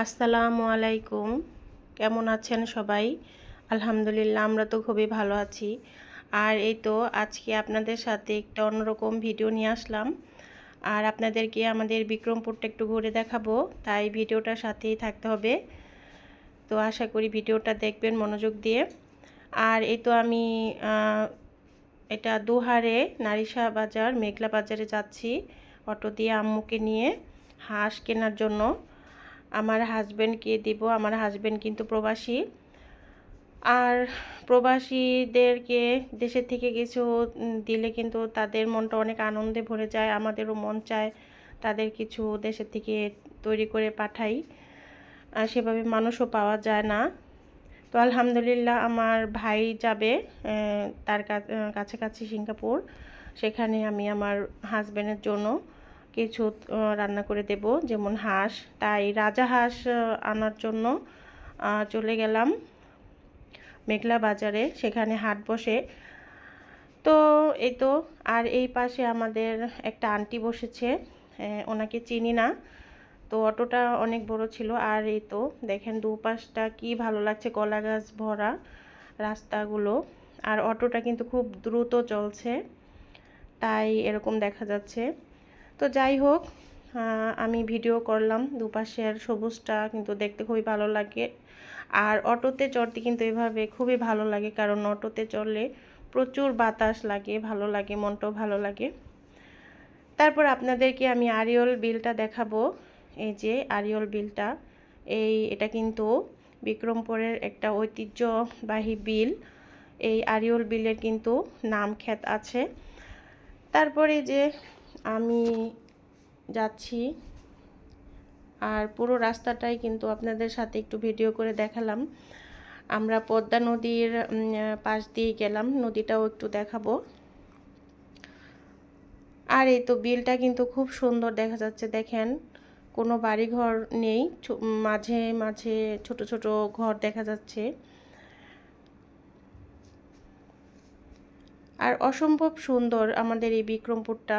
আসসালামু আলাইকুম। কেমন আছেন সবাই? আলহামদুলিল্লাহ, আমরা তো খুবই ভালো আছি। আর এই তো আজকে আপনাদের সাথে একটা অন্যরকম ভিডিও নিয়ে আসলাম। আর আপনাদেরকে আমাদের বিক্রমপুরটা একটু ঘুরে দেখাবো, তাই ভিডিওটার সাথেই থাকতে হবে। তো আশা করি ভিডিওটা দেখবেন মনোযোগ দিয়ে। আর এই তো আমি এটা দুহারে নারিশা বাজার, মেঘলা বাজারে যাচ্ছি অটো দিয়ে আম্মুকে নিয়ে, হাঁস কেনার জন্য। আমার হাজব্যান্ডকে দিব, আমার হাজব্যান্ড কিন্তু প্রবাসী। আর প্রবাসীদেরকে দেশের থেকে কিছু দিলে কিন্তু তাদের মনটা অনেক আনন্দে ভরে যায়, আমাদেরও মন চায় তাদের কিছু দেশের থেকে তৈরি করে পাঠাই। আর সেভাবে মানুষও পাওয়া যায় না। তো আলহামদুলিল্লাহ আমার ভাই যাবে তার কাছাকাছি সিঙ্গাপুর। সেখানে আমি আমার হাজব্যান্ডের জন্য কিছু রান্না করে দেব, যেমন হাঁস। তাই রাজা হাঁস আনার জন্য চলে গেলাম মেঘলা বাজারে, সেখানে হাট বসে। তো এই তো, আর এই পাশে আমাদের একটা আন্টি বসেছে ওনাকে চিনি না। তো অটোটা অনেক বড় ছিল, আর এই তো, দেখেন দুপাশটা কি ভালো লাগছে, কলা গাছ ভরা রাস্তাগুলো। আর অটোটা কিন্তু খুব দ্রুত চলছে, তাই এরকম দেখা যাচ্ছে। তো যাই হোক আমি ভিডিও করলাম দুপাশের সবুজটা কিন্তু দেখতে খুবই ভালো লাগে। আর অটোতে চড়তে কিন্তু এভাবে খুবই ভালো লাগে, কারণ অটোতে চড়লে প্রচুর বাতাস লাগে, ভালো লাগে, মনটাও ভালো লাগে। তারপর আপনাদেরকে আমি আরিয়ল বিলটা দেখাবো। এই যে আরিয়ল বিলটা, এই এটা কিন্তু বিক্রমপুরের একটা ঐতিহ্যবাহী বিল। এই আরিয়ল বিলের কিন্তু নাম খ্যাত আছে। তারপরে যে আমি যাচ্ছি। আর পুরো রাস্তাটাই কিন্তু আপনাদের সাথে একটু ভিডিও করে দেখালাম। আমরা পদ্মা নদীর পাশ দিয়ে গেলাম। নদীটাও একটু দেখাবো। আর এই তো বিলটা কিন্তু খুব সুন্দর দেখা যাচ্ছে, দেখেন। কোনো বাড়িঘর নেই মাঝে মাঝে ছোট ছোট ঘর দেখা যাচ্ছে। আর অসম্ভব সুন্দর আমাদের এই বিক্রমপুরটা।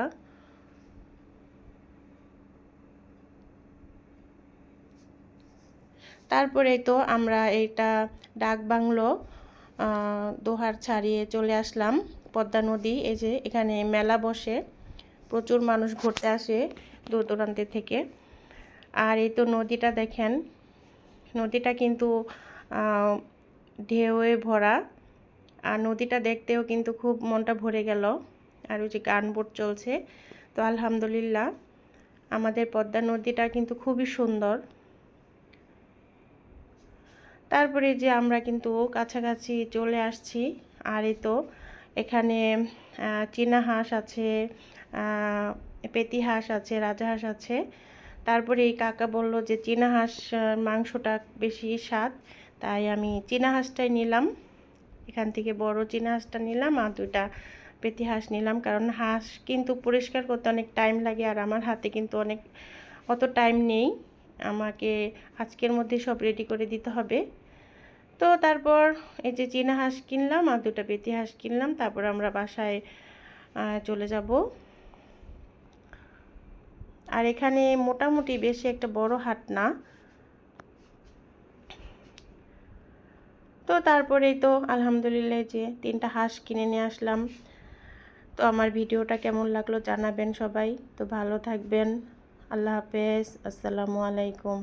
তারপরে তো আমরা এটা ডাক বাংলো দোহার ছাড়িয়ে চলে আসলাম পদ্মা নদী। এই যে এখানে মেলা বসে, প্রচুর মানুষ ঘুরতে আসে দূর দূরান্তের থেকে। আর এই তো নদীটা দেখেন, নদীটা কিন্তু ঢেউয়ে ভরা। আর নদীটা দেখতেও কিন্তু খুব মনটা ভরে গেল। আর ওই যে গান বোট চলছে। তো আলহামদুলিল্লাহ, আমাদের পদ্মা নদীটা কিন্তু খুবই সুন্দর। তারপরে যে আমরা কিন্তু কাছাকাছি চলে আসছি, আর এই তো এখানে চীনা হাঁস আছে পেতি হাঁস আছে, রাজা হাঁস আছে। তারপরে এই কাকা বলল যে চীনা হাঁস মাংসটা বেশি স্বাদ, তাই আমি চীনা হাঁসটাই নিলাম। এখান থেকে বড় চীনা হাঁসটা নিলাম আর দুটা পেতি হাঁস নিলাম, কারণ হাঁস কিন্তু পরিষ্কার করতে অনেক টাইম লাগে আর আমার হাতে কিন্তু অনেক, অত টাইম নেই। আমাকে আজকের মধ্যে সব রেডি করে দিতে হবে। তো তারপর এই যে চীনা হাঁস কিনলাম আর দুটা পেতি হাঁস কিনলাম, তারপর আমরা বাসায় চলে যাব। আর এখানে মোটামুটি বেশি একটা বড় হাট না। তো তারপরেই তো আলহামদুলিল্লাহ যে তিনটা হাঁস কিনে নিয়ে আসলাম। তো আমার ভিডিওটা কেমন লাগল জানাবেন সবাই। তো ভালো থাকবেন। আল্লাহ হাফেজ। আসসালামু আলাইকুম।